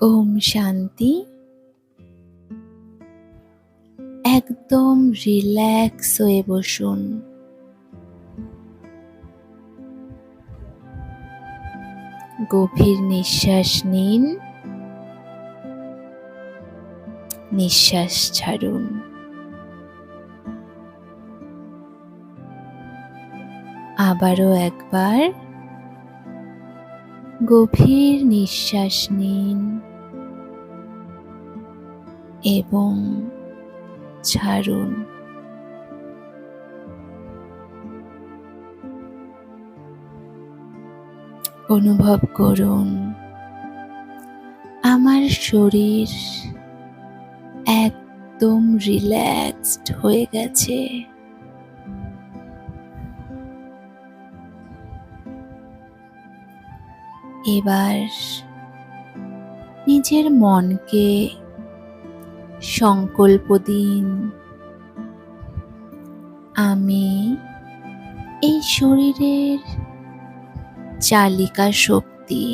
ওম শান্তি। একদম রিল্যাক্স হয়ে বসুন। গভীর নিঃশ্বাস নিন। নিঃশ্বাস ছাড়ুন। আবারও একবার। গভীর নিঃশ্বাস নিন। এবং ছাড়ুন। অনুভব করুন আমার শরীর একদম রিল্যাক্সড হয়ে গেছে। এবার নিজের মনকে সংকল্প দিন আমি এই শরীরের চালিকা শক্তি।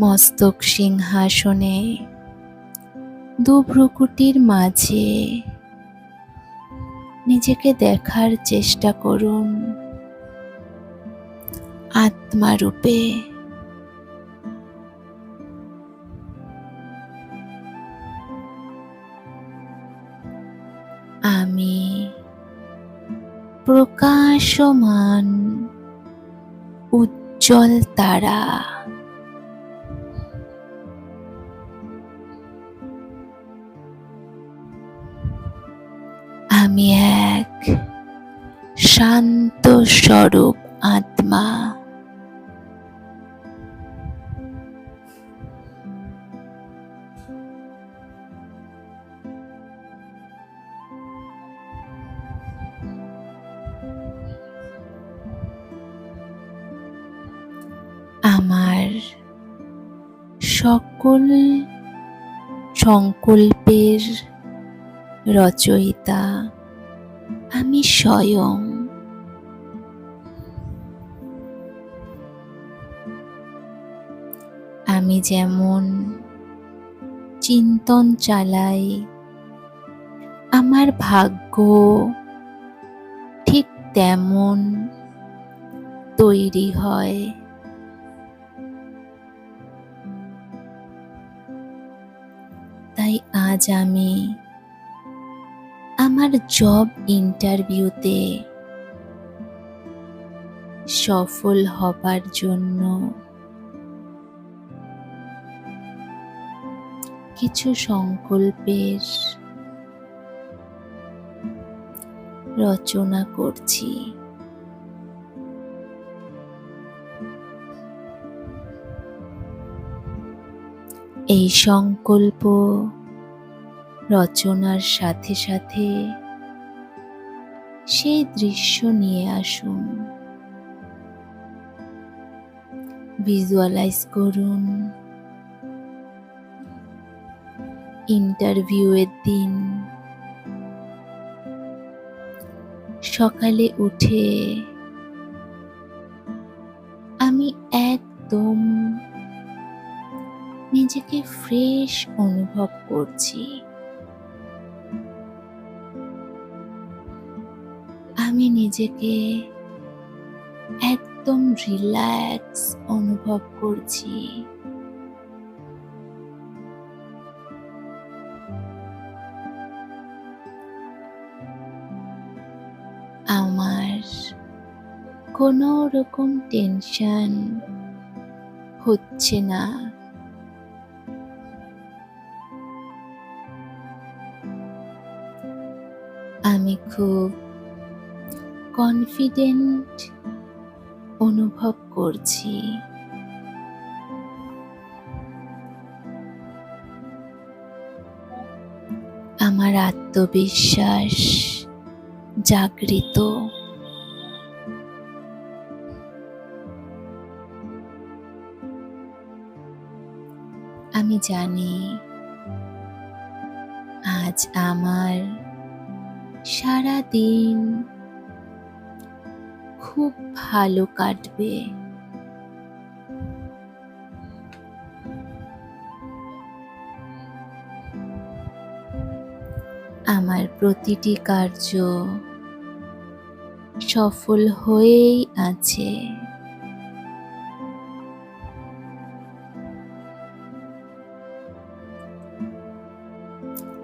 মস্তক সিংহাসনে দুভ্রুকুটির মাঝে। নিজেকে দেখার চেষ্টা করুন। আত্মারূপে। আমি প্রকাশমান উজ্জ্বল তারা। স্বরূপ আত্মা। আমার সকল সংকল্পের রচয়িতা আমি স্বয়ং আমি যেমন চিন্তন চালাই, আমার ভাগ্য ঠিক তেমন তৈরি হয়। তাই আজ আমি আমার জব ইন্টারভিউতে সফল হবার জন্য কিছু সংকল্পের রচনা করছি। এই সংকল্প রচনার সাথে সাথে সেই দৃশ্য নিয়ে আসুন। ভিজুয়ালাইজ করুন। ইন্টারভিউয়ের দিন। সকালে উঠে আমি একদম নিজেকে ফ্রেশ অনুভব করছি। আমি নিজেকে একদম রিল্যাক্স অনুভব করছি। কোনো রকম টেনশন হচ্ছে না। আমি খুব কনফিডেন্ট অনুভব করছি। আমার আত্মবিশ্বাস জাগৃত। জানি আজ আমার সারা দিন খুব ভালো কাটবে। আমার প্রতিটি কার্য সফল হয়েই আছে।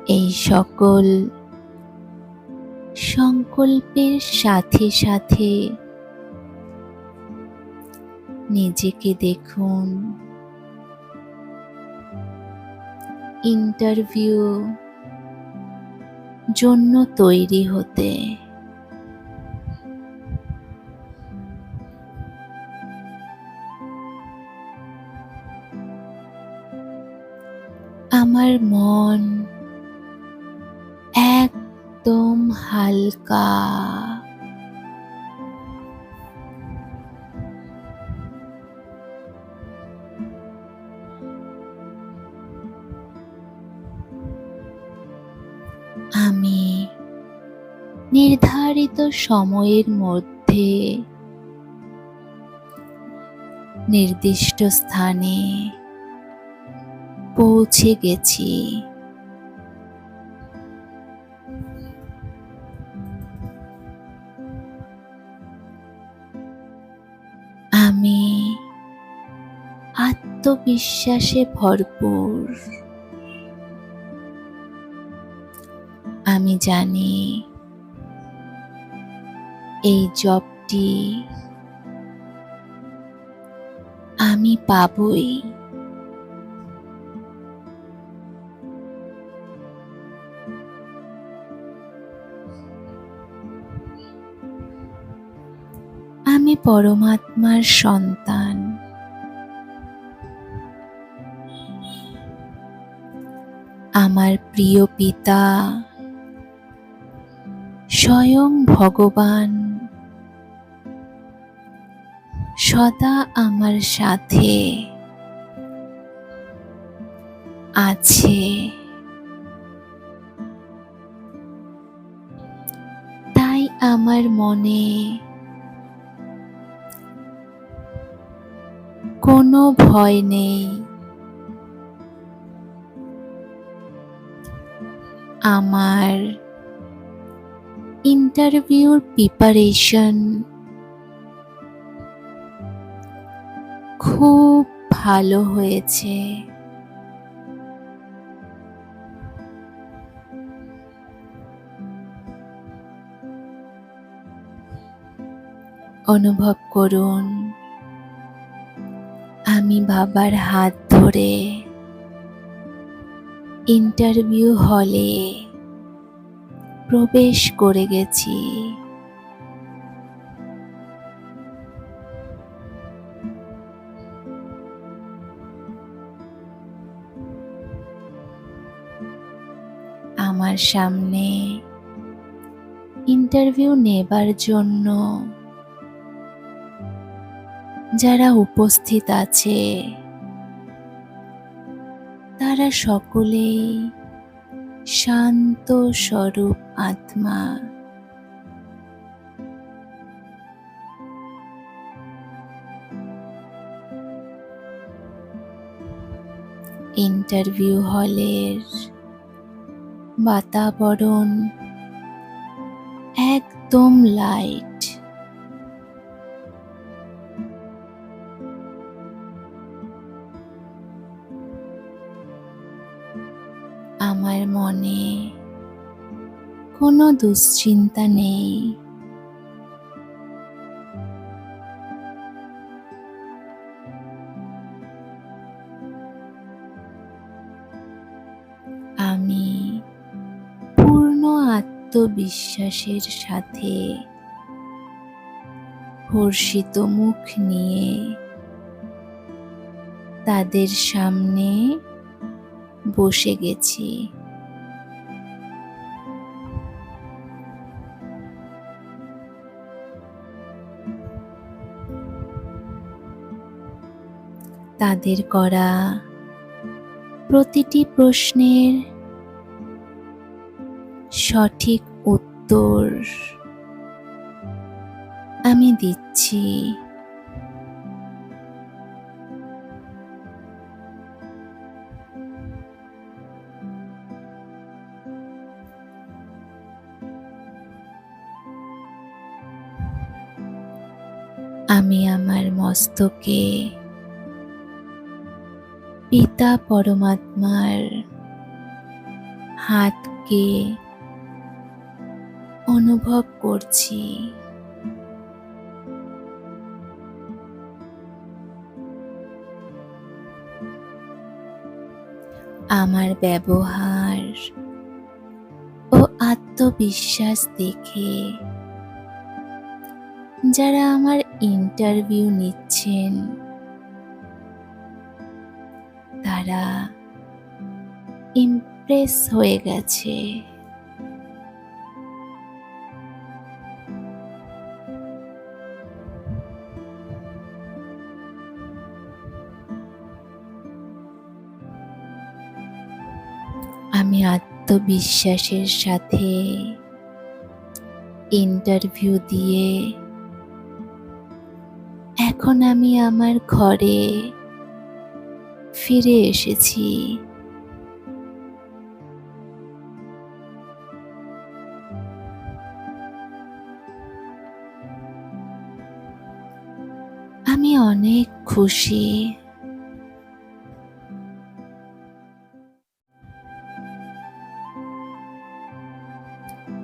এই সকল সংকল্পের সাথে সাথে নিজেকে দেখুন। ইন্টারভিউ জন্য তৈরি হতে। আমার মন একদম হালকা। আমি নির্ধারিত সময়ের মধ্যে নির্দিষ্ট স্থানে পৌঁছে গেছি। আত্মবিশ্বাসে ভরপুর। আমি জানি এই জবটি আমি পাবই। আমি পরমাত্মার সন্তান। আমার প্রিয় পিতা, স্বয়ং ভগবান। সদা আমার সাথে আছে। তাই আমার মনে কোনো ভয় নেই। আমার ইন্টারভিউর প্রিপারেশন খুব ভালো হয়েছে। অনুভব করুন আমি বাবার হাত ধরে ইন্টারভিউ হলে প্রবেশ করে গেছি। আমার সামনে ইন্টারভিউ নেবার জন্য যারা উপস্থিত আছে তারা সকলেই শান্ত স্বরূপ আত্মা। ইন্টারভিউ হলের বাতাবরণ একদম লাইট কোনো দুশ্চিন্তা নেই। আমি পূর্ণ আত্মবিশ্বাসের সাথে হর্ষিত মুখ নিয়ে তাদের সামনে বসে গেছি। তাদের করা প্রতিটি প্রশ্নের সঠিক উত্তর আমি দিচ্ছি। আমি আমার মস্তকে পিতা পরমাত্মার হাতকে অনুভব করছি। আমার ব্যবহার ও আত্মবিশ্বাস দেখে যারা আমার ইন্টারভিউ নিচ্ছেন তারা ইমপ্রেস হয়ে গেছে। আমি আত্মবিশ্বাসের সাথে ইন্টারভিউ দিয়ে এখন আমি আমার ঘরে ফিরে এসেছি। আমি অনেক খুশি।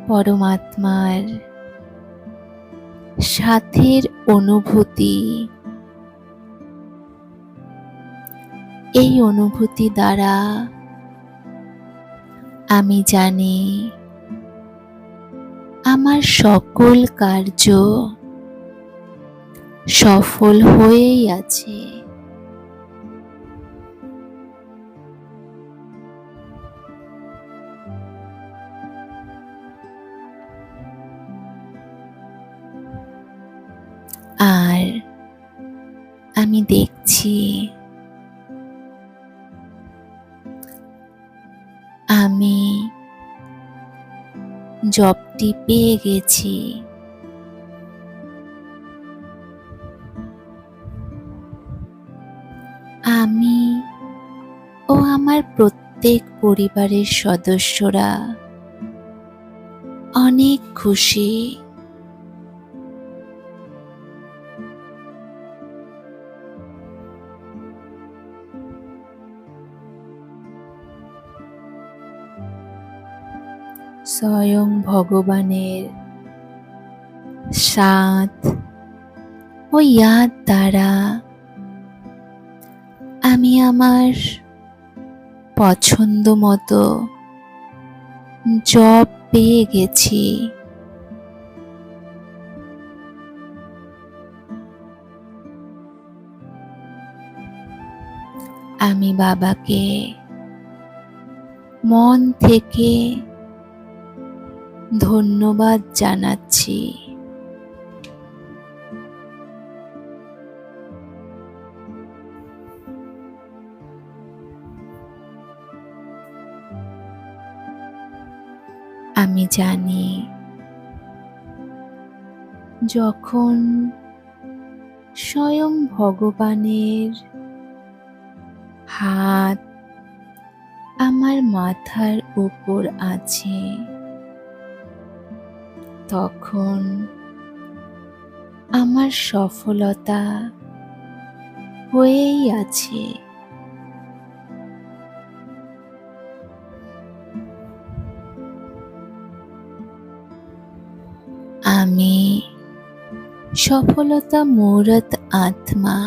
পরমাত্মার সাথের অনুভূতি। এই অনুভূতি দ্বারা আমি জানি আমার সকল কার্য সফল হয়েই আছে। আর আমি দেখছি জবটি পেয়ে গেছি। আমি ও আমার প্রত্যেক পরিবারের সদস্যরা অনেক খুশি। স্বয়ং ভগবানের সাথ ও ইয়াদ দ্বারা আমি আমার পছন্দ মতো জব পেয়ে গেছি। আমি বাবাকে মন থেকে ধন্যবাদ জানাচ্ছি। আমি জানি যখন স্বয়ং ভগবানের হাত আমার মাথার উপর আছে তখন আমার সফলতা হয়েই আছে। আমি সফলতা মূরত আত্মা।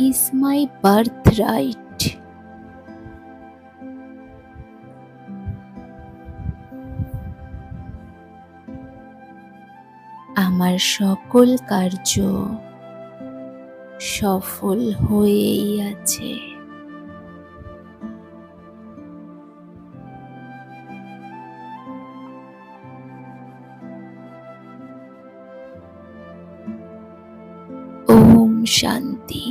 Is my birthright. আমার সকল কার্য সফল হয়েই আছে শান্তি